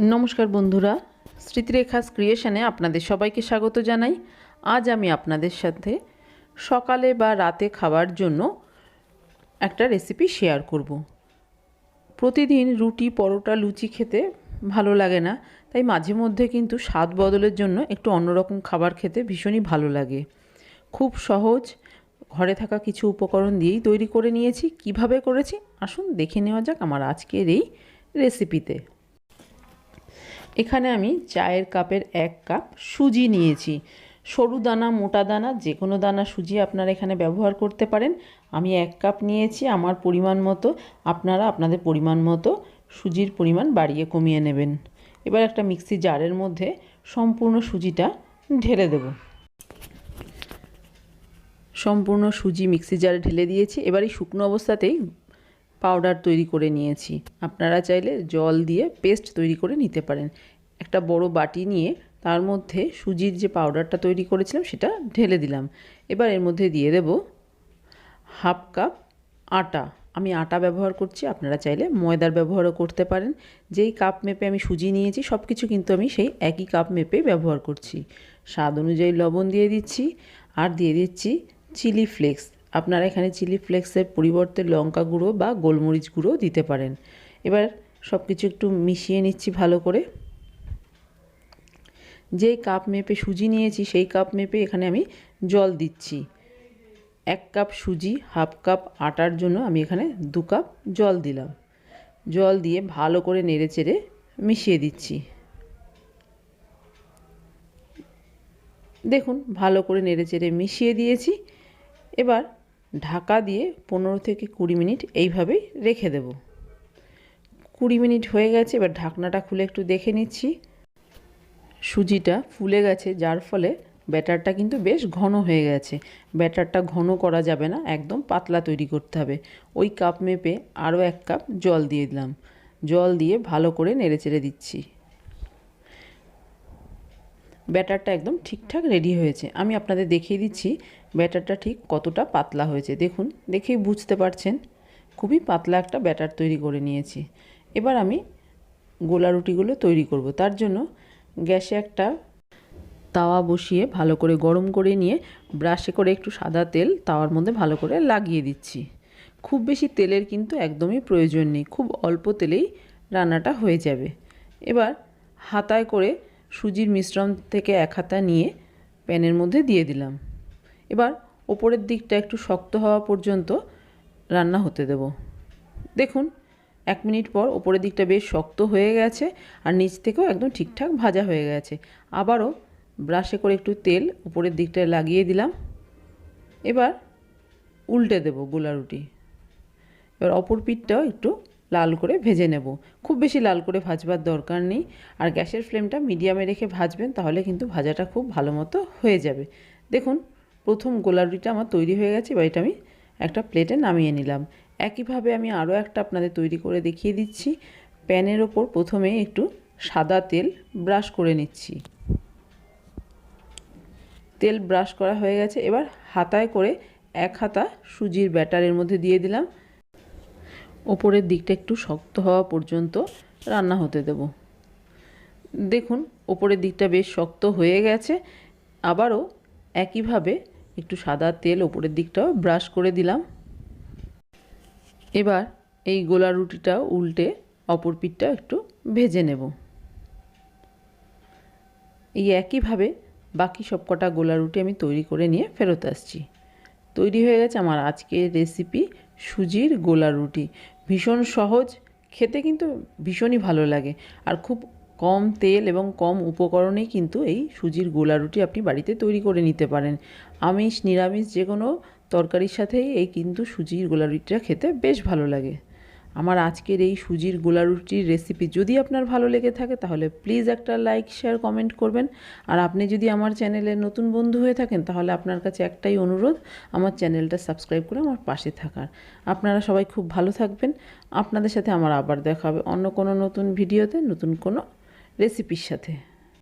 নমস্কার বন্ধুরা, স্মৃতিরেখাস ক্রিয়েশনে আপনাদের সবাইকে স্বাগত জানাই। আজ আমি আপনাদের সাথে সকালে বা রাতে খাবার জন্য একটা রেসিপি শেয়ার করব। প্রতিদিন রুটি, পরোটা, লুচি খেতে ভালো লাগে না, তাই মাঝে মধ্যে কিন্তু স্বাদ বদলের জন্য একটু অন্যরকম খাবার খেতে ভীষণই ভালো লাগে। খুব সহজ, ঘরে থাকা কিছু উপকরণ দিয়েই তৈরি করে নিয়েছি। কীভাবে করেছি? আসুন দেখে নেওয়া যাক আমার আজকের এই রেসিপিতে এখানে আমি চায়ের কাপের এক কাপ সুজি নিয়েছি। সরু দানা, মোটা দানা যে কোনো দানা সুজি আপনারা এখানে ব্যবহার করতে পারেন। আমি এক কাপ নিয়েছি, আমার পরিমাণ মতো, আপনারা আপনাদের পরিমাণ মতো সুজির পরিমাণ বাড়িয়ে কমিয়ে নেবেন। এবার একটা মিক্সি জারের মধ্যে সম্পূর্ণ সুজিটা ঢেলে দেব। সম্পূর্ণ সুজি মিক্সি জারে ঢেলে দিয়েছি। এবার এই শুকনো অবস্থাতেই পাউডার তৈরি করে নিয়েছি। আপনারা চাইলে জল দিয়ে পেস্ট তৈরি করে নিতে পারেন। একটা বড় বাটি নিয়ে তার মধ্যে সুজির যে পাউডারটা তৈরি করেছিলাম সেটা ঢেলে দিলাম। এবার এর মধ্যে দিয়ে দেব হাফ কাপ আটা। আমি আটা ব্যবহার করছি, আপনারা চাইলে ময়দার ব্যবহারও করতে পারেন। যেই কাপ মেপে আমি সুজি নিয়েছি সব কিছু কিন্তু আমি সেই একই কাপ মেপে ব্যবহার করছি। স্বাদ অনুযায়ী লবণ দিয়ে দিচ্ছি, আর দিয়ে দিচ্ছি চিলি ফ্লেক্স আপনারা এখানে চিলি ফ্লেক্সের পরিবর্তে লঙ্কা গুঁড়ো বা গোলমরিচ গুঁড়ো দিতে পারেন। এবার সব কিছু একটু মিশিয়ে নিচ্ছি ভালো করে। যেই কাপ মেপে সুজি নিয়েছি, সেই কাপ মেপে এখানে আমি জল দিচ্ছি। এক কাপ সুজি, হাফ কাপ আটার জন্য আমি এখানে দু কাপ জল দিলাম। জল দিয়ে ভালো করে নেড়ে চেড়ে মিশিয়ে দিচ্ছি। দেখুন, ভালো করে নেড়ে চেড়ে মিশিয়ে দিয়েছি। এবার ঢাকা দিয়ে পনেরো থেকে কুড়ি মিনিট এইভাবেই রেখে দেব। কুড়ি মিনিট হয়ে গেছে, এবার ঢাকনাটা খুলে একটু দেখে নিচ্ছি। সুজিটা ফুলে গেছে, যার ফলে ব্যাটারটা কিন্তু বেশ ঘন হয়ে গেছে। ব্যাটারটা ঘন করা যাবে না, একদম পাতলা তৈরি করতে হবে। ওই কাপ মেপে আরও এক কাপ জল দিয়ে দিলাম। জল দিয়ে ভালো করে নেড়ে চেড়ে দিচ্ছি। ব্যাটারটা একদম ঠিকঠাক রেডি হয়েছে। আমি আপনাদের দেখিয়ে দিচ্ছি ব্যাটারটা ঠিক কতটা পাতলা হয়েছে। দেখুন, দেখেই বুঝতে পারছেন, খুবই পাতলা একটা ব্যাটার তৈরি করে নিয়েছি। এবার আমি গোলা রুটিগুলো তৈরি করব। তার জন্য গ্যাসে একটা তাওয়া বসিয়ে ভালো করে গরম করে নিয়ে ব্রাশে করে একটু সাদা তেল তাওয়ার মধ্যে ভালো করে লাগিয়ে দিচ্ছি। খুব বেশি তেলের কিন্তু একদমই প্রয়োজন নেই। খুব অল্প তেলেই রান্নাটা হয়ে যাবে। এবার হাতায় করে সুজির মিশ্রণ থেকে এক হাতা নিয়ে প্যানের মধ্যে দিয়ে দিলাম। এবার ওপরের দিকটা একটু শক্ত হওয়া পর্যন্ত রান্না হতে দেব। দেখুন, এক মিনিট পর ওপরের দিকটা বেশ শক্ত হয়ে গেছে আর নিচ থেকেও একদম ঠিকঠাক ভাজা হয়ে গেছে। আবারও ব্রাশে করে একটু তেল উপরের দিকটা লাগিয়ে দিলাম। এবার উল্টে দেব গোলা রুটি। এবার অপর পিঠটাও একটু লাল করে ভেজে নেব। খুব বেশি লাল করে ভাজবার দরকার নেই। আর গ্যাসের ফ্লেমটা মিডিয়ামে রেখে ভাজবেন, তাহলে কিন্তু ভাজাটা খুব ভালো মতো হয়ে যাবে। দেখুন, প্রথম গোলা আমার তৈরি হয়ে গেছে, এবার এটা আমি একটা প্লেটে নামিয়ে নিলাম। একইভাবে আমি আরও একটা আপনাদের তৈরি করে দেখিয়ে দিচ্ছি। প্যানের ওপর প্রথমে একটু সাদা তেল ব্রাশ করে নিচ্ছি। তেল ব্রাশ করা হয়ে গেছে, এবার হাতায় করে এক হাতা সুজির ব্যাটারের মধ্যে দিয়ে দিলাম। ওপরের দিকটা একটু শক্ত হওয়া পর্যন্ত রান্না হতে দেব। দেখুন, ওপরের দিকটা বেশ শক্ত হয়ে গেছে। আবারও একইভাবে একটু সাদা তেল ওপরের দিকটাও ব্রাশ করে দিলাম। এবার এই গোলা রুটিটা উল্টে অপর পিঠটা একটু ভেজে নেব। এই একইভাবে বাকি সব কটা গোলা রুটি আমি তৈরি করে নিয়ে ফেরত আসছি। তৈরি হয়ে গেছে আমার আজকের রেসিপি সুজির গোলা রুটি। ভীষণ সহজ, খেতে কিন্তু ভীষণই ভালো লাগে। আর খুব কম তেল এবং কম উপকরণেই কিন্তু এই সুজির গোলা রুটি আপনি বাড়িতে তৈরি করে নিতে পারেন। আমিষ, নিরামিষ যে কোনো তরকারির সাথেই এই কিন্তু সুজির গোলা রুটিটা খেতে বেশ ভালো লাগে। আমার আজকের এই সুজির গোলা রুটির রেসিপি যদি আপনার ভালো লেগে থাকে, তাহলে প্লিজ একটা লাইক শেয়ার কমেন্ট করবেন। আর আপনি যদি আমার চ্যানেলের নতুন বন্ধু হয়ে থাকেন, তাহলে আপনার কাছে একটাই অনুরোধ, আমার চ্যানেলটা সাবস্ক্রাইব করে আমার পাশে থাকার। আপনারা সবাই খুব ভালো থাকবেন। আপনাদের সাথে আমার আবার দেখা হবে অন্য কোনো নতুন ভিডিওতে নতুন কোনো রেসিপির সাথে।